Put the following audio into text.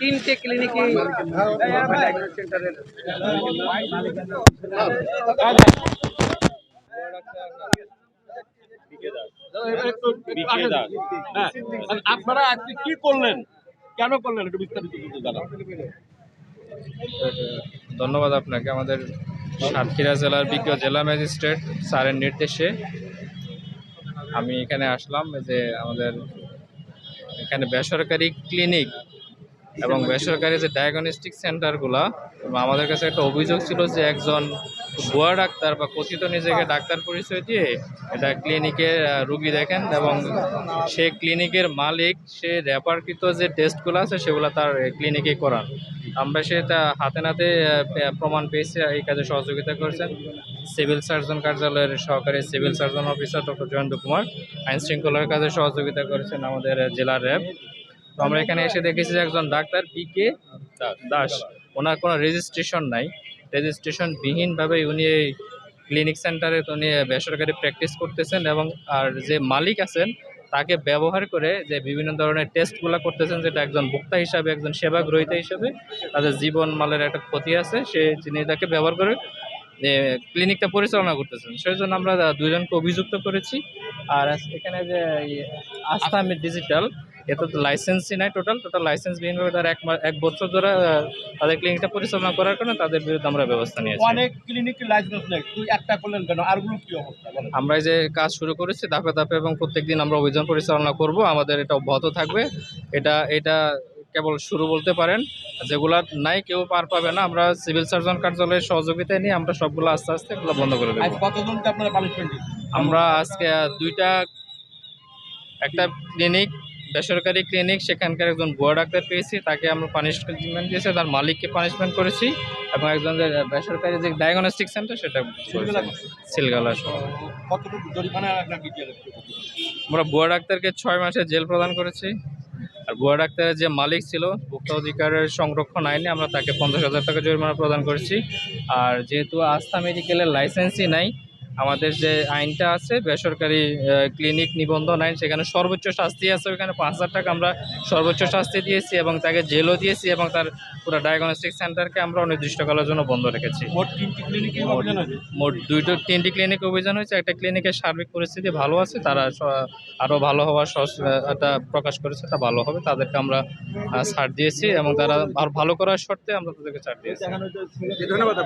তিনটে ক্লিনিকে আপনারা আজকে কি করলেন কেন করলেন একটু বিস্তারিত ধন্যবাদ আপনাকে। আমাদের সাতক্ষীরা জেলার বিজ্ঞ জেলা ম্যাজিস্ট্রেট স্যারের নির্দেশে আমি এখানে আসলাম যে আমাদের এখানে বেসরকারি ক্লিনিক এবং বেসরকারি যে ডায়াগনস্টিক সেন্টারগুলা আমাদের কাছে একটা অভিযোগ ছিল যে একজন ভুয়া ডাক্তার বা কথিত নিজেকে ডাক্তার পরিচয় দিয়ে এটা ক্লিনিকে রুগী দেখেন এবং সে ক্লিনিকের মালিক, সে রেফারকৃত যে টেস্টগুলো আছে সেগুলো তার ক্লিনিকে করান। আমরা সেটা হাতে নাতে প্রমাণ পেয়েছি এই কাজে সহযোগিতা করেছেন। সিভিল সার্জন কার্যালয়ের সহকারী civil surgeon officer doctor Jayanta Kumar আইন শৃঙ্খলার কাজে সহযোগিতা করেছেন আমাদের জেলার র্যাব তো আমরা এখানে এসে দেখেছি যে একজন ডাক্তার পি কে দাস। ওনার কোনো রেজিস্ট্রেশন নাই। রেজিস্ট্রেশন বিহীনভাবে উনি এই ক্লিনিক সেন্টারে উনি বেসরকারি প্র্যাকটিস করতেছেন এবং আর যে মালিক আছেন, তাকে ব্যবহার করে যে বিভিন্ন ধরনের টেস্টগুলো করতেছেন, যেটা একজন ভোক্তা হিসাবে, একজন সেবা গ্রহীতা হিসাবে, তাদের জীবন মালের একটা ক্ষতি আছে, সে তিনি তাকে ব্যবহার করে ক্লিনিকটা পরিচালনা করতেছেন। সেই জন্য আমরা দুজনকে অভিযুক্ত করেছি। আর এখানে যে আস্থা ডিজিটাল এটা তো লাইসেন্সই নাই টোটাল টোটাল লাইসেন্স বিহীনভাবে তারা এক এক বছর ধরে তাদের ক্লিনিকটা পরিচালনা করার কারণে তাদের বিরুদ্ধে আমরা ব্যবস্থা নিয়েছি। অনেক ক্লিনিকের লাইসেন্স নেই তুই একটা করলেন কেন? আরগুলো কি অবস্থা আমরা যে কাজ শুরু করেছি ধাপে ধাপে এবং প্রত্যেকদিন আমরা অভিযান পরিচালনা করব আমাদের এটা অব্যাহত থাকবে। এটা এটা কেবল শুরু বলতে পারেন যেগুলা নাই কেউ পার পাবে না। আমরা সিভিল সার্জন কার্যালয়ের সহযোগিতায় নিয়ে আমরা সবগুলো আস্তে আস্তে এগুলো বন্ধ করে দেবো। কতজনকে আপনারা পানিশমেন্ট আমরা আজকে দুইটা একটা ক্লিনিক বেসরকারি ক্লিনিক সেখানকার একজন ভুয়া ডাক্তার পেয়েছি তাকে আমরা পানিশমেন্ট দিয়েছি তার মালিককে পানিশমেন্ট করেছি এবং একজন যে বেসরকারি যে ডায়াগনস্টিক সেন্টার সেটা সিলগালা আমরা ভুয়া ডাক্তারকে ছয় মাসের জেল প্রদান করেছি। আর ভুয়া ডাক্তারের যে মালিক ছিল ভোক্তা অধিকারের সংরক্ষণ আইনে আমরা তাকে পঞ্চাশ হাজার টাকা জরিমানা প্রদান করেছি। আর যেহেতু আস্থা মেডিকেলের লাইসেন্সই নাই আমাদের যে আইনটা আছে বেসরকারি ক্লিনিক নিবন্ধন আইন সেখানে সর্বোচ্চ শাস্তি আছে ওইখানে পাঁচ হাজার টাকা আমরা সর্বোচ্চ শাস্তি দিয়েছি এবং তাকে জেলও দিয়েছি এবং তার পুরো ডায়াগনস্টিক সেন্টারকে আমরা অনির্দিষ্টকালের জন্য বন্ধ রেখেছি। মোট তিনটি ক্লিনিকে মোট দুইটো তিনটি ক্লিনিক অভিযান হয়েছে। একটা ক্লিনিকের সার্বিক পরিস্থিতি ভালো আছে তারা আরও ভালো হওয়ার একটা প্রকাশ করেছে তা ভালো হবে। তাদেরকে আমরা ছাড় দিয়েছি এবং তারা আর ভালো করার শর্তে আমরা তাদেরকে ছাড় দিয়েছি। ধন্যবাদ